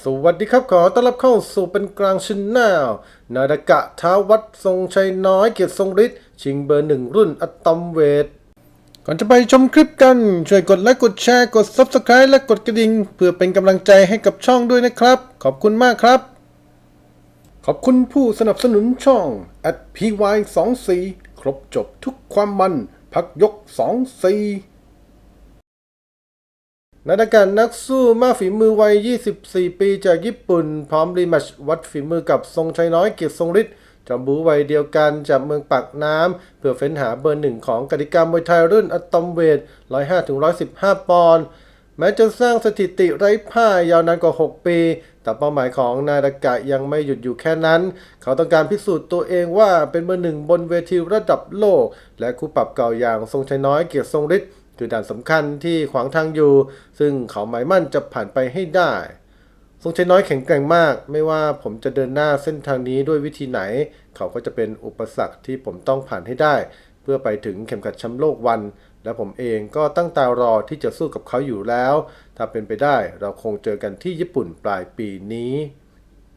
สวัสดีครับขอต้อนรับเข้าสู่เป็นกลางชินแนลนาดากะท้าวัดทรงชัยน้อยเกียรติทรงฤทธิ์ชิงเบอร์หนึ่งรุ่นอะตอมเวท ก่อนจะไปชมคลิปกัน ช่วยกดไลค์กดแชร์กด Subscribe และกดกระดิ่งเพื่อเป็นกำลังใจให้กับช่องด้วยนะครับ ขอบคุณมากครับ ขอบคุณผู้สนับสนุนช่อง at py 2 4ครบจบทุกความมัน พักยก2 4 นาดาการนักสู้มากฝีมือวัย 24 ปีจากญี่ปุ่น พร้อมรีแมชวัดฝีมือกับทรงชัยน้อยเกียรติทรงฤทธิ์จอมบูวัยเดียวกันจากเมืองปากน้ำ เพื่อเฟ้นหาเบอร์หนึ่งของกติกามวยไทยรุ่นอะตอมเวท 105-115 ปอนด์แม้จะสร้างสถิติไร้พ่ายยาวนานกว่า 6 ปี แต่เป้าหมายของนาดากะยังไม่หยุดอยู่แค่นั้น เขาต้องการพิสูจน์ตัวเองว่าเป็นเบอร์หนึ่งบนเวทีระดับโลก และคู่ปรับเก่าอย่างทรงชัยน้อยเกียรติทรงฤทธิ์ คือด่านสำคัญที่ขวางทางอยู่ ซึ่งเขาหมายมั่นจะผ่านไปให้ได้ทรงชัยน้อยแข็งแกร่งมาก ไม่ว่าผมจะเดินหน้าเส้นทางนี้ด้วยวิธีไหน เขาก็จะเป็นอุปสรรคที่ผมต้องผ่านให้ได้ เพื่อไปถึงเข็มขัดแชมป์โลกวัน และผมเองก็ตั้งตารอที่จะสู้กับเขาอยู่แล้ว ถ้าเป็นไปได้เราคงเจอกันที่ญี่ปุ่นปลายปีนี้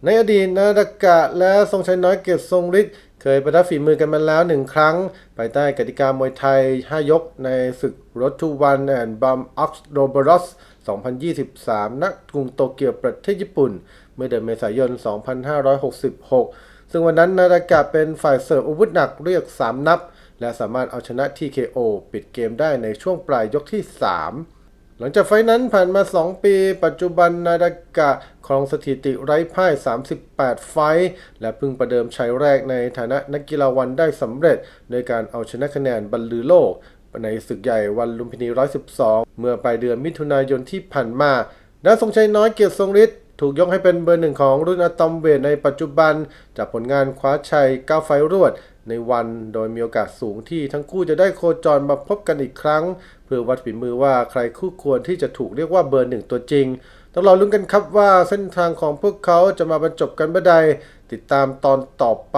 ในอดีตนาดากะและทรงชัยน้อยเกียรติทรงฤทธิ์ เคยประทับฝีมือกันมาแล้วหนึ่งครั้ง ภายใต้กติกามวยไทย 5 ยกในศึก Road to One and Bum Ox r o b o r o s 2023 ณ กรุงโตเกียวประเทศญี่ปุ่น เมื่อเดือนเมษายน 2566 ซึ่งวันนั้นนาดากะเป็นฝ่ายเสิร์ฟอาวุธหนักเรียก 3 นับ และสามารถเอาชนะ TKO ปิดเกมได้ในช่วงปลายยกที่ 3 หลังจากไฟนั้นผ่านมา 2 ปี ปัจจุบันนาดากะครองสถิติไร้พ่าย 38 ไฟ และเพิ่งประเดิมชัยแรกในฐานะนักกีฬาวันได้สำเร็จ โดยการเอาชนะคะแนนบรรลือโลก ในศึกใหญ่วันลุมพินี 112 เมื่อปลายเดือนมิถุนายนที่ผ่านมาด้าทรงชัยน้อยเกียรติทรงฤทธิ์ถูกยกให้เป็นเบอร์หนึ่งของรุ่นอะตอมเวทในปัจจุบัน จากผลงานคว้าชัย 9 ไฟรวด ในวันโดยมีโอกาสสูงที่ทั้งคู่จะได้โคจรมาพบกันอีกครั้ง เพื่อวัดฝีมือว่าใครคู่ควรที่จะถูกเรียกว่าเบอร์หนึ่งตัวจริงต้องรอลุ้นกันครับว่าเส้นทางของพวกเขาจะมาบรรจบกันเมื่อใดติดตามตอนต่อไป